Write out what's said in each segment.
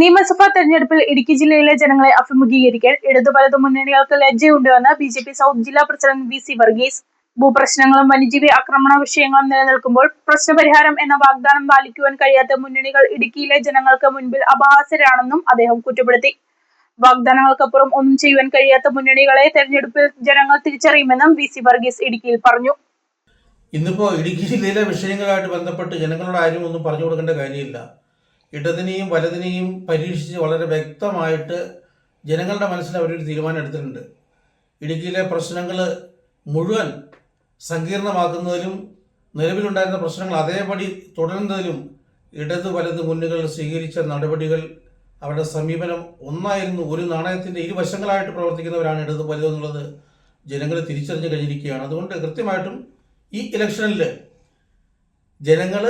നിയമസഭാ തെരഞ്ഞെടുപ്പിൽ ഇടുക്കി ജില്ലയിലെ ജനങ്ങളെ അഭിമുഖീകരിക്കാൻ ഇടതു വലതു മുന്നണികൾക്ക് ലജ്ജയുണ്ടെന്ന് ബി ജെ പി സൗത്ത് ജില്ലാ പ്രസിഡന്റ് വി സി വർഗീസ്. ഭൂപ്രശ്നങ്ങളും വന്യജീവി ആക്രമണ വിഷയങ്ങളും നിലനിൽക്കുമ്പോൾ പ്രശ്നപരിഹാരം എന്ന വാഗ്ദാനം പാലിക്കുവാൻ കഴിയാത്ത മുന്നണികൾ ഇടുക്കിയിലെ ജനങ്ങൾക്ക് മുൻപിൽ അപഹാസ്യരാണെന്നും അദ്ദേഹം കുറ്റപ്പെടുത്തി. വാഗ്ദാനങ്ങൾക്കപ്പുറം ഒന്നും ചെയ്യുവാൻ കഴിയാത്ത മുന്നണികളെ തെരഞ്ഞെടുപ്പിൽ ജനങ്ങൾ തിരിച്ചറിയുമെന്നും വി സി വർഗീസ് ഇടുക്കിയിൽ പറഞ്ഞു. ഇന്നിപ്പോ ഇടുക്കി ജില്ലയിലെ വിഷയങ്ങളായിട്ട് ബന്ധപ്പെട്ട് ജനങ്ങളോട് ആരും ഒന്നും പറഞ്ഞു കൊടുക്കേണ്ട കാര്യമില്ല. ഇടതിനെയും വലതിനെയും പരീക്ഷിച്ച് വളരെ വ്യക്തമായിട്ട് ജനങ്ങളുടെ മനസ്സിൽ അവരൊരു തീരുമാനം എടുത്തിട്ടുണ്ട്. ഇടുക്കിയിലെ പ്രശ്നങ്ങൾ മുഴുവൻ സങ്കീർണമാക്കുന്നതിലും നിലവിലുണ്ടായിരുന്ന പ്രശ്നങ്ങൾ അതേപടി തുടരുന്നതിലും ഇടത് വലത് മുന്നുകൾ സ്വീകരിച്ച നടപടികൾ അവരുടെ സമീപനം ഒന്നായിരുന്നു. ഒരു നാണയത്തിന്റെ ഇരുവശങ്ങളായിട്ട് പ്രവർത്തിക്കുന്നവരാണ് ഇടത് വലുത് എന്നുള്ളത് ജനങ്ങൾ തിരിച്ചറിഞ്ഞു കഴിഞ്ഞിരിക്കുകയാണ്. അതുകൊണ്ട് കൃത്യമായിട്ടും ഈ ഇലക്ഷനിൽ ജനങ്ങൾ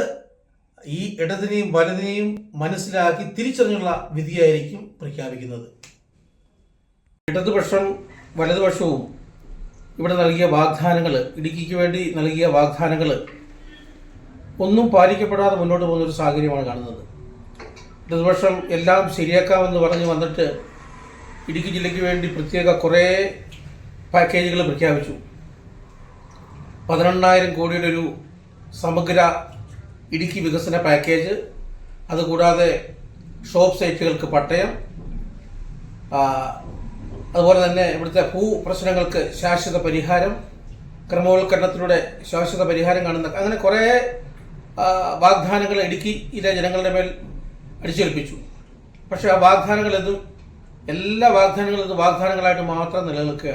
ഈ ഇടതിനെയും വലതിനെയും മനസ്സിലാക്കി തിരിച്ചറിഞ്ഞുള്ള വിധിയായിരിക്കും പ്രഖ്യാപിക്കുന്നത്. ഇടതുപക്ഷം വലതുപക്ഷവും ഇവിടെ നൽകിയ വാഗ്ദാനങ്ങൾ ഇടുക്കിക്ക് വേണ്ടി നൽകിയ വാഗ്ദാനങ്ങൾ ഒന്നും പാലിക്കപ്പെടാതെ മുന്നോട്ട് പോകുന്ന ഒരു സാഹചര്യമാണ് കാണുന്നത്. ഇടതുപക്ഷം എല്ലാം ശരിയാക്കാമെന്ന് പറഞ്ഞ് വന്നിട്ട് ഇടുക്കി ജില്ലയ്ക്ക് വേണ്ടി പ്രത്യേക കുറേ പാക്കേജുകൾ പ്രഖ്യാപിച്ചു. പതിനെണ്ണായിരം കോടിയുടെ ഒരു സമഗ്ര ഇടുക്കി വികസന പാക്കേജ് അതുകൂടാതെ ഷോപ്പ് സൈറ്റുകൾക്ക് പട്ടയം അതുപോലെ തന്നെ ഇവിടുത്തെ ഭൂ പ്രശ്നങ്ങൾക്ക് ശാശ്വത പരിഹാരം ക്രമവൽക്കരണത്തിലൂടെ ശാശ്വത പരിഹാരം കാണുന്ന അങ്ങനെ കുറേ വാഗ്ദാനങ്ങൾ ഇടുക്കിയിലെ ജനങ്ങളുടെ മേൽ അടിച്ചേൽപ്പിച്ചു. പക്ഷേ ആ വാഗ്ദാനങ്ങൾ വാഗ്ദാനങ്ങളെന്നും എല്ലാ വാഗ്ദാനങ്ങളും വാഗ്ദാനങ്ങളായിട്ട് മാത്രം നിലനിൽക്കുകയാണ്.